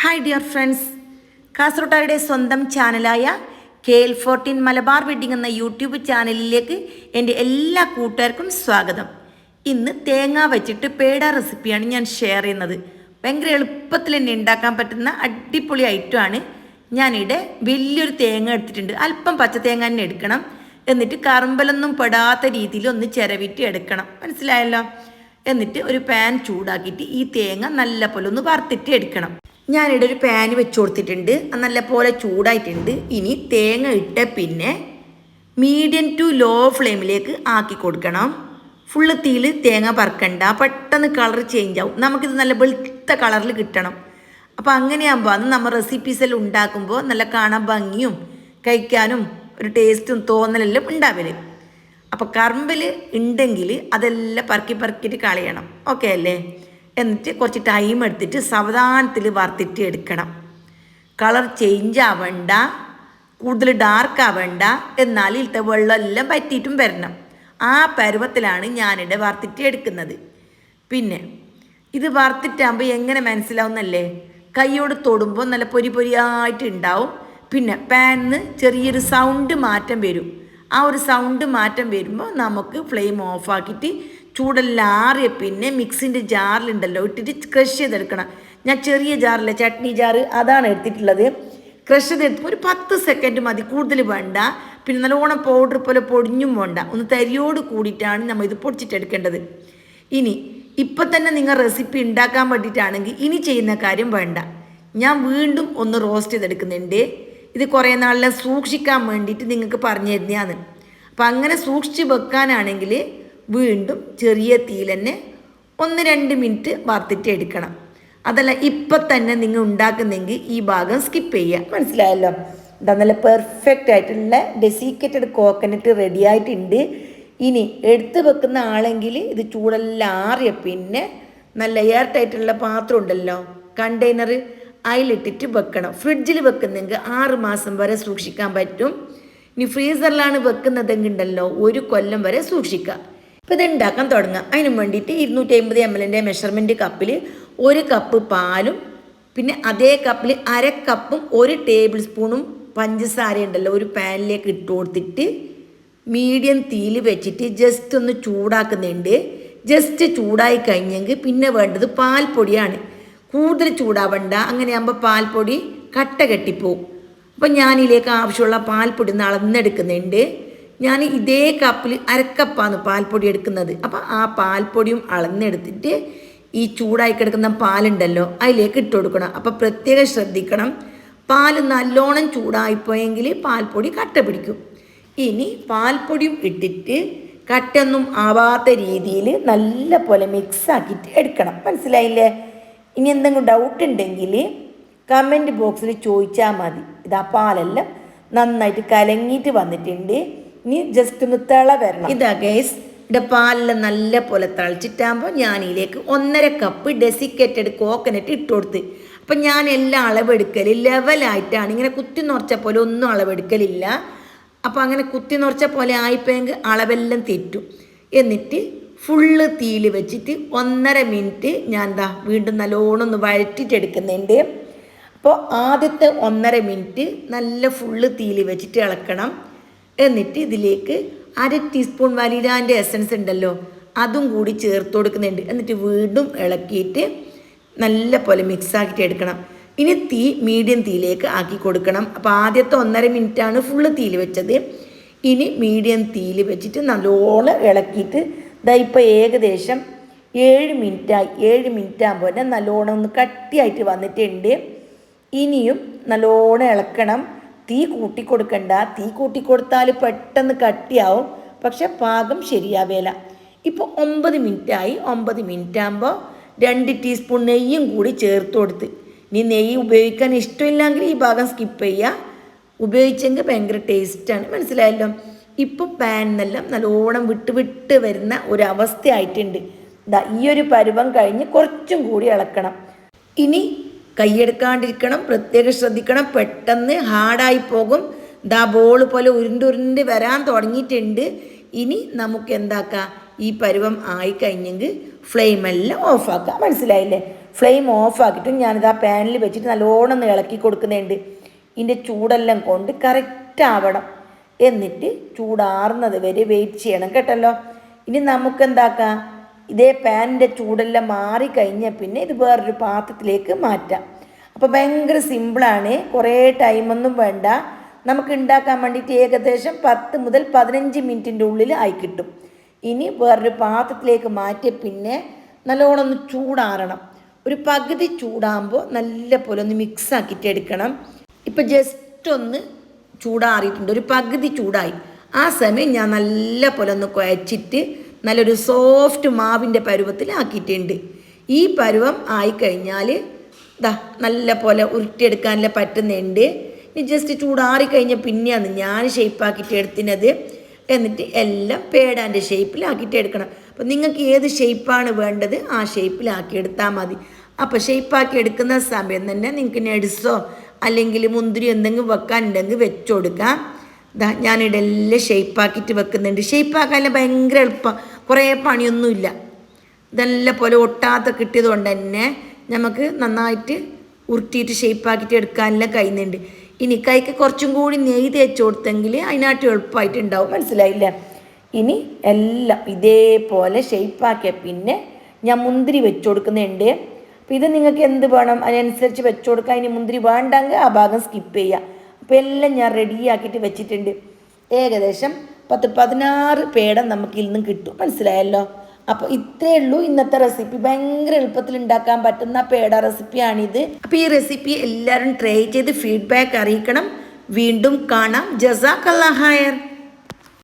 Hi dear friends കാസർഗോട്ടാരുടെ സ്വന്തം ചാനലായ K L fourteen Malabar wedding എന്ന യൂട്യൂബ് ചാനലിലേക്ക് എന്റെ എല്ലാ കൂട്ടുകാർക്കും സ്വാഗതം. ഇന്ന് തേങ്ങ വെച്ചിട്ട് പേട റെസിപ്പിയാണ് ഞാൻ ഷെയർ ചെയ്യുന്നത്. ഭയങ്കര എളുപ്പത്തിൽ തന്നെ ഉണ്ടാക്കാൻ പറ്റുന്ന അടിപൊളി ഐറ്റമാണ് ഞാനിവിടെ വലിയൊരു തേങ്ങ എടുത്തിട്ടുണ്ട്. അല്പം പച്ച തേങ്ങ തന്നെ എടുക്കണം. എന്നിട്ട് കറുമ്പലൊന്നും പെടാത്ത രീതിയിൽ ഒന്ന് ചിരവിറ്റ് എടുക്കണം. മനസ്സിലായല്ലോ? എന്നിട്ട് ഒരു പാൻ ചൂടാക്കിയിട്ട് ഈ തേങ്ങ നല്ല പോലെ ഒന്ന് വറുത്തിട്ട് എടുക്കണം. ഞാനിവിടെ ഒരു പാന് വെച്ച് കൊടുത്തിട്ടുണ്ട്. അത് നല്ല പോലെ ചൂടായിട്ടുണ്ട്. ഇനി തേങ്ങ ഇട്ട പിന്നെ മീഡിയം ടു ലോ ഫ്ലെയിമിലേക്ക് ആക്കി കൊടുക്കണം. ഫുള്ള് തീയിൽ തേങ്ങ പറക്കണ്ട പെട്ടെന്ന് കളർ ചേഞ്ച് ആവും. നമുക്കിത് നല്ല വെളുത്ത കളറിൽ കിട്ടണം. അപ്പോൾ അങ്ങനെയാകുമ്പോൾ അത് നമ്മൾ റെസിപ്പീസ് എല്ലാം ഉണ്ടാക്കുമ്പോൾ നല്ല കാണാൻ ഭംഗിയും കഴിക്കാനും ഒരു ടേസ്റ്റും തോന്നലെല്ലാം ഉണ്ടാവില്ല അപ്പോൾ കറമ്പിൽ ഉണ്ടെങ്കിൽ അതെല്ലാം പറക്കി പറക്കിയിട്ട് കളയണം. ഓക്കെ അല്ലേ? എന്നിട്ട് കുറച്ച് ടൈം എടുത്തിട്ട് സാവധാനത്തിൽ വറുത്തിട്ട് എടുക്കണം. കളർ ചേഞ്ച് ആവണ്ട കൂടുതൽ ഡാർക്ക് ആവണ്ട എന്നാൽ ഇലത്തെ വെള്ളമെല്ലാം പറ്റിയിട്ടും വരണം. ആ പരുവത്തിലാണ് ഞാനിവിടെ വറുത്തിട്ട് എടുക്കുന്നത്. പിന്നെ ഇത് വറുത്തിട്ടാകുമ്പോൾ എങ്ങനെ മനസ്സിലാവുന്നല്ലേ? കൈയോട് തൊടുമ്പോൾ നല്ല പൊരി പൊരിയായിട്ട് ഉണ്ടാവും. പിന്നെ പാനിന്ന് ചെറിയൊരു സൗണ്ട് മാറ്റം വരും. ആ ഒരു സൗണ്ട് മാറ്റം വരുമ്പോൾ നമുക്ക് ഫ്ലെയിം ഓഫാക്കിയിട്ട് ചൂടെല്ലാം പിന്നെ മിക്സിന്റെ ജാറിലുണ്ടല്ലോ ഇട്ടിട്ട് ക്രഷ് ചെയ്തെടുക്കണം. ഞാൻ ചെറിയ ജാറില്ല ചട്നി ജാറ് അതാണ് എടുത്തിട്ടുള്ളത്. ക്രഷ് ചെയ്തെടുത്ത് ഒരു പത്ത് സെക്കൻഡ് മതി കൂടുതൽ വേണ്ട. പിന്നെ നല്ലോണം പൗഡർ പോലെ പൊടിഞ്ഞും വേണ്ട. ഒന്ന് തരിയോട് കൂടിയിട്ടാണ് നമ്മൾ ഇത് പൊടിച്ചിട്ടെടുക്കേണ്ടത്. ഇനി ഇപ്പം തന്നെ നിങ്ങൾ റെസിപ്പി ഉണ്ടാക്കാൻ വേണ്ടിയിട്ടാണെങ്കിൽ ഇനി ചെയ്യുന്ന കാര്യം വേണ്ട. ഞാൻ വീണ്ടും ഒന്ന് റോസ്റ്റ് ചെയ്തെടുക്കുന്നുണ്ട്. ഇത് കുറേ നാളിലെ സൂക്ഷിക്കാൻ വേണ്ടിയിട്ട് നിങ്ങൾക്ക് പറഞ്ഞു തരുന്നതാണ്. അപ്പം അങ്ങനെ സൂക്ഷിച്ച് വെക്കാനാണെങ്കിൽ വീണ്ടും ചെറിയ തീയിൽ തന്നെ ഒന്ന് രണ്ട് മിനിറ്റ് വാർത്തിട്ട് എടുക്കണം. അതല്ല ഇപ്പം തന്നെ നിങ്ങൾ ഉണ്ടാക്കുന്നെങ്കിൽ ഈ ഭാഗം സ്കിപ്പ് ചെയ്യുക. മനസ്സിലായല്ലോ? എന്താ നല്ല പെർഫെക്റ്റ് ആയിട്ടുള്ള ഡെസിക്കേറ്റഡ് കോക്കനട്ട് റെഡി ആയിട്ടുണ്ട്. ഇനി എടുത്തു വെക്കുന്ന ആളെങ്കിൽ ഇത് ചൂടെല്ലാം ആറിയ പിന്നെ നല്ല എയർ ടൈറ്റുള്ള പാത്രം ഉണ്ടല്ലോ. കണ്ടെയ്നർ അതിലിട്ടിട്ട് വെക്കണം. ഫ്രിഡ്ജിൽ വെക്കുന്നെങ്കിൽ ആറ് മാസം വരെ സൂക്ഷിക്കാൻ പറ്റും. ഇനി ഫ്രീസറിലാണ് വെക്കുന്നതെങ്കിൽ ഉണ്ടല്ലോ ഒരു കൊല്ലം വരെ സൂക്ഷിക്കുക. ഇപ്പം ഇത് ഉണ്ടാക്കാൻ തുടങ്ങുക. അതിന് വേണ്ടിയിട്ട് ഇരുന്നൂറ്റി അമ്പത് എം എല്ലിന്റെ മെഷർമെന്റ് കപ്പിൽ ഒരു കപ്പ് പാലും പിന്നെ അതേ കപ്പിൽ അര കപ്പും ഒരു ടേബിൾ സ്പൂണും പഞ്ചസാര ഉണ്ടല്ലോ ഒരു പാനിലേക്ക് ഇട്ട് കൊടുത്തിട്ട് മീഡിയം തീയിൽ വെച്ചിട്ട് ജസ്റ്റ് ഒന്ന് ചൂടാക്കുന്നുണ്ട്. ജസ്റ്റ് ചൂടായി കഴിഞ്ഞെങ്കിൽ പിന്നെ വേണ്ടത് പാൽപ്പൊടിയാണ്. കൂടുതൽ ചൂടാവണ്ട. അങ്ങനെയാകുമ്പോൾ പാൽപ്പൊടി കട്ട കെട്ടിപ്പോവും. അപ്പം ഞാനിതിലേക്ക് ആവശ്യമുള്ള പാൽപ്പൊടി ഒന്ന് അളന്നെടുക്കുന്നുണ്ട് ഞാൻ ഇതേ കപ്പിൽ അരക്കപ്പാണ് പാൽപ്പൊടി എടുക്കുന്നത്. അപ്പം ആ പാൽപ്പൊടിയും അളന്നെടുത്തിട്ട് ഈ ചൂടായി കിടക്കുന്ന പാലുണ്ടല്ലോ അതിലേക്ക് ഇട്ട് കൊടുക്കണം. അപ്പം പ്രത്യേകം ശ്രദ്ധിക്കണം. പാൽ നല്ലോണം ചൂടായിപ്പോയെങ്കിൽ പാൽപ്പൊടി കട്ട പിടിക്കും. ഇനി പാൽപ്പൊടിയും ഇട്ടിട്ട് കട്ടൊന്നും ആവാത്ത രീതിയിൽ നല്ല പോലെ മിക്സ് ആക്കിയിട്ട് എടുക്കണം. മനസ്സിലായില്ലേ? ഇനി എന്തെങ്കിലും ഡൗട്ട് ഉണ്ടെങ്കിൽ കമന്റ് ബോക്സിൽ ചോദിച്ചാൽ മതി. ഇതാ പാലെല്ലാം നന്നായിട്ട് കലങ്ങിയിട്ട് വന്നിട്ടുണ്ട്. ഇനി ജസ്റ്റ് ഒന്ന് തിള വരണം. ഇതാ ഗൈസ് ഇവിടെ പാലെല്ലാം നല്ല പോലെ തിളച്ചിട്ടാകുമ്പോൾ ഞാനിതിലേക്ക് ഒന്നര കപ്പ് ഡെസിക്കേറ്റഡ് കോക്കനട്ട് ഇട്ട് കൊടുത്ത്. അപ്പം ഞാൻ എല്ലാം അളവെടുക്കൽ ലെവലായിട്ടാണ് ഇങ്ങനെ കുത്തി നിറച്ച പോലെ ഒന്നും അളവെടുക്കലില്ല. അപ്പോൾ അങ്ങനെ കുത്തി നിറച്ച പോലെ ആയിപ്പോയെങ്കിൽ അളവെല്ലാം തെറ്റും. എന്നിട്ട് ഫുള്ള് തീയിൽ വെച്ചിട്ട് ഒന്നര മിനിറ്റ് ഞാൻ എന്താ വീണ്ടും നല്ലോണം ഒന്ന് വഴറ്റിട്ടെടുക്കുന്നുണ്ട്. അപ്പോൾ ആദ്യത്തെ ഒന്നര മിനിറ്റ് നല്ല ഫുള്ള് തീയിൽ വെച്ചിട്ട് ഇളക്കണം എന്നിട്ട് ഇതിലേക്ക് അര ടീസ്പൂൺ വനിലാന്റെ എസൻസ് ഉണ്ടല്ലോ അതും കൂടി ചേർത്ത് കൊടുക്കുന്നുണ്ട്. എന്നിട്ട് വീണ്ടും ഇളക്കിയിട്ട് നല്ല പോലെ മിക്സ് ആക്കിയിട്ട് എടുക്കണം. ഇനി തീ മീഡിയം തീയിലേക്ക് ആക്കി കൊടുക്കണം. അപ്പോൾ ആദ്യത്തെ ഒന്നര മിനിറ്റാണ് ഫുള്ള് തീയിൽ വെച്ചത്. ഇനി മീഡിയം തീയിൽ വെച്ചിട്ട് നല്ലോണം ഇളക്കിയിട്ട് ദാ ഇപ്പോൾ ഏകദേശം ഏഴ് മിനിറ്റായി ഏഴ് മിനിറ്റ് ആകുമ്പോൾ തന്നെ നല്ലോണം ഒന്ന് കട്ടിയായിട്ട് വന്നിട്ടുണ്ട്. ഇനിയും നല്ലോണം ഇളക്കണം. തീ കൂട്ടിക്കൊടുക്കണ്ട. തീ കൂട്ടിക്കൊടുത്താൽ പെട്ടെന്ന് കട്ടിയാവും. പക്ഷെ പാകം ശരിയാവേല. ഇപ്പോൾ ഒമ്പത് മിനിറ്റായി. ഒമ്പത് മിനിറ്റ് ആകുമ്പോൾ രണ്ട് ടീസ്പൂൺ നെയ്യും കൂടി ചേർത്ത് കൊടുത്ത്. ഇനി നെയ്യ് ഉപയോഗിക്കാൻ ഇഷ്ടമില്ലെങ്കിൽ ഈ ഭാഗം സ്കിപ്പ് ചെയ്യുക ഉപയോഗിച്ചെങ്കിൽ ഭയങ്കര ടേസ്റ്റാണ് മനസ്സിലായല്ലോ? ഇപ്പോൾ പാനിന്നെല്ലാം നല്ലോണം വിട്ട് വിട്ട് വരുന്ന ഒരു അവസ്ഥയായിട്ടുണ്ട് ഈ ഒരു പരുവം കഴിഞ്ഞ് കുറച്ചും കൂടി ഇളക്കണം. ഇനി കൈയെടുക്കാണ്ടിരിക്കണം പ്രത്യേകം ശ്രദ്ധിക്കണം. പെട്ടെന്ന് ഹാർഡായി പോകും. ദാ ബോൾ പോലെ ഉരുണ്ടുരുണ്ട് വരാൻ തുടങ്ങിയിട്ടുണ്ട്. ഇനി നമുക്ക് എന്താക്കാം? ഈ പരുവം ആയി കഴിഞ്ഞെങ്കിൽ ഫ്ലെയിമെല്ലാം ഓഫാക്കാം മനസ്സിലായില്ലേ? ഫ്ലെയിം ഓഫാക്കിയിട്ട് ഞാനിത് ആ പാനിൽ വെച്ചിട്ട് നല്ലോണം ഒന്ന് ഇളക്കി കൊടുക്കുന്നുണ്ട്. ഇതിന്റെ ചൂടെല്ലാം കൊണ്ട് കറക്റ്റ് ആവണം. എന്നിട്ട് ചൂടാറുന്നത് വരെ വെയിറ്റ് ചെയ്യണം കേട്ടല്ലോ. ഇനി നമുക്ക് എന്താക്കാം? ഇതേ പാനിന്റെ ചൂടെല്ലാം മാറിക്കഴിഞ്ഞാൽ പിന്നെ ഇത് വേറൊരു പാത്രത്തിലേക്ക് മാറ്റാം. അപ്പോൾ ഭയങ്കര സിമ്പിളാണ്. കുറേ ടൈമൊന്നും വേണ്ട. നമുക്ക് ഉണ്ടാക്കാൻ വേണ്ടിയിട്ട് ഏകദേശം പത്ത് മുതൽ പതിനഞ്ച് മിനിറ്റിന്റെ ഉള്ളിൽ ആയി കിട്ടും. ഇനി വേറൊരു പാത്രത്തിലേക്ക് മാറ്റി പിന്നെ നല്ലോണം ഒന്ന് ചൂടാറണം. ഒരു പകുതി ചൂടാകുമ്പോൾ നല്ല പോലെ ഒന്ന് മിക്സ് ആക്കിയിട്ട് എടുക്കണം. ഇപ്പോൾ ജസ്റ്റ് ഒന്ന് ചൂടാറിയിട്ടുണ്ട്. ഒരു പകുതി ചൂടായി. ആ സമയം ഞാൻ നല്ല പോലെ ഒന്ന് കുഴച്ചിട്ട് നല്ലൊരു സോഫ്റ്റ് മാവിന്റെ പരുവത്തിലാക്കിയിട്ടുണ്ട്. ഈ പരുവം ആയിക്കഴിഞ്ഞാൽ ദാ നല്ല പോലെ ഉരുട്ടിയെടുക്കാനുള്ള പറ്റുന്നുണ്ട്. ഇനി ജസ്റ്റ് ചൂടാറി പിന്നെയാണ് ഞാൻ ഷേപ്പാക്കിയിട്ട് എടുത്തിനത് എന്നിട്ട് എല്ലാം പേടാന്റെ ഷേപ്പിലാക്കിയിട്ട് എടുക്കണം. അപ്പം നിങ്ങൾക്ക് ഏത് ഷേപ്പാണ് വേണ്ടത് ആ ഷേപ്പിലാക്കി എടുത്താൽ മതി. അപ്പോൾ ഷേപ്പാക്കി എടുക്കുന്ന സമയം തന്നെ നിങ്ങൾക്ക് നെഡ്സോ അല്ലെങ്കിൽ മുന്തിരി എന്തെങ്കിലും വെക്കാനുണ്ടെങ്കിൽ വെച്ചു കൊടുക്കാം. ഇതാ ഞാനിവിടെ എല്ലാം ഷേപ്പാക്കിയിട്ട് വെക്കുന്നുണ്ട്. ഷേപ്പാക്കാൻ ഭയങ്കര എളുപ്പം. കുറേ പണിയൊന്നുമില്ല. ഇതെല്ലാം പോലെ ഒട്ടാത്ത കിട്ടിയത് കൊണ്ട് തന്നെ നമുക്ക് നന്നായിട്ട് ഉരുട്ടിയിട്ട് ഷേപ്പാക്കിയിട്ട് എടുക്കാനെല്ലാം കഴിയുന്നുണ്ട്. ഇനി കൈക്ക് കുറച്ചും കൂടി നെയ്യ് തേച്ച് കൊടുത്തെങ്കിൽ അതിനായിട്ട് എളുപ്പമായിട്ടുണ്ടാവും. മനസ്സിലായില്ലേ? ഇനി എല്ലാം ഇതേപോലെ ഷേപ്പാക്കിയ പിന്നെ ഞാൻ മുന്തിരി വെച്ച് കൊടുക്കുന്നുണ്ട്. അപ്പോൾ ഇത് നിങ്ങൾക്ക് എന്ത് വേണം? അതിനനുസരിച്ച് വെച്ച് കൊടുക്കാം. ഇനി മുന്തിരി വേണ്ടെങ്കിൽ ആ ഭാഗം സ്കിപ്പ് ചെയ്യുക അപ്പോൾ എല്ലാം ഞാൻ റെഡിയാക്കിയിട്ട് വെച്ചിട്ടുണ്ട്. ഏകദേശം പത്ത് പതിനാറ് പേടം നമുക്ക് ഇന്നും കിട്ടും. മനസ്സിലായല്ലോ? അപ്പോൾ ഇത്രയേ ഉള്ളൂ ഇന്നത്തെ റെസിപ്പി ഭയങ്കര എളുപ്പത്തിൽ ഉണ്ടാക്കാൻ പറ്റുന്ന പേട റെസിപ്പിയാണിത് അപ്പോൾ ഈ റെസിപ്പി എല്ലാവരും ട്രൈ ചെയ്ത് ഫീഡ്ബാക്ക് അറിയിക്കണം. വീണ്ടും കാണാം. ജസാക്കല്ലാ ഹയർ